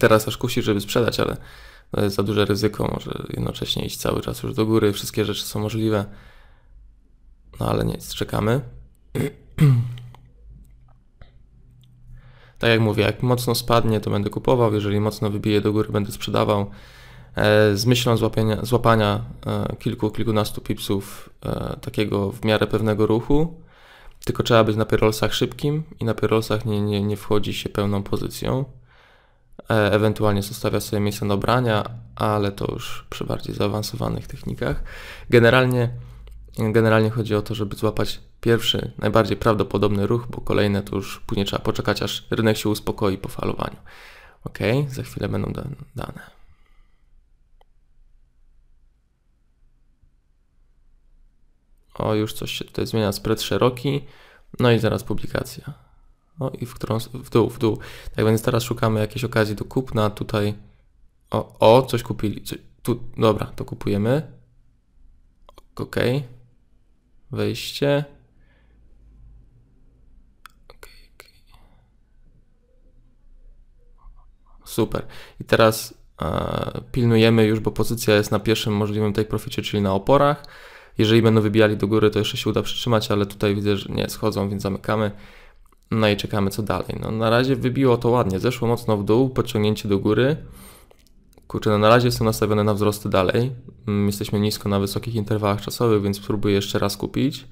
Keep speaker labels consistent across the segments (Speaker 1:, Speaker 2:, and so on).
Speaker 1: Teraz aż kusi, żeby sprzedać, ale to jest za duże ryzyko, może jednocześnie iść cały czas już do góry, wszystkie rzeczy są możliwe. No ale nic, czekamy. tak jak mówię, jak mocno spadnie, to będę kupował, jeżeli mocno wybije do góry, będę sprzedawał. E, z myślą złapania, złapania e, kilku, kilkunastu pipsów e, takiego w miarę pewnego ruchu. Tylko trzeba być na pyrolsach szybkim i na pyrolsach nie, nie, nie wchodzi się pełną pozycją. Ewentualnie zostawia sobie miejsce do brania, ale to już przy bardziej zaawansowanych technikach. Generalnie, generalnie chodzi o to, żeby złapać pierwszy, najbardziej prawdopodobny ruch, bo kolejne to już później trzeba poczekać, aż rynek się uspokoi po falowaniu. Ok, za chwilę będą dane. O, już coś się tutaj zmienia, spread szeroki. No i zaraz publikacja. O, i w którą, w dół, w dół. Tak więc teraz szukamy jakiejś okazji do kupna. Tutaj, o, o coś kupili. Coś, tu, dobra, to kupujemy. Ok. Wejście. Super. I teraz e, pilnujemy już, bo pozycja jest na pierwszym możliwym take proficie, czyli na oporach. Jeżeli będą wybijali do góry, to jeszcze się uda przytrzymać, ale tutaj widzę, że nie schodzą, więc zamykamy. No i czekamy co dalej. No na razie wybiło to ładnie, zeszło mocno w dół, podciągnięcie do góry. Kurczę, no na razie są nastawione na wzrosty dalej. Mm, jesteśmy nisko na wysokich interwałach czasowych, więc spróbuję jeszcze raz kupić.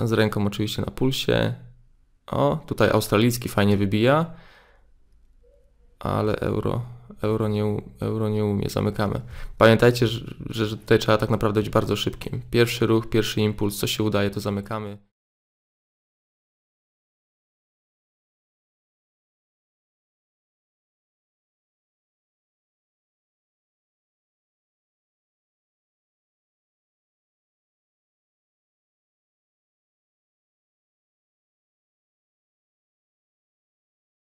Speaker 1: Z ręką oczywiście na pulsie. O, tutaj australijski fajnie wybija, ale euro euro nie, euro nie umie, zamykamy. Pamiętajcie, że, że tutaj trzeba tak naprawdę być bardzo szybkim. Pierwszy ruch, pierwszy impuls, co się udaje, to zamykamy.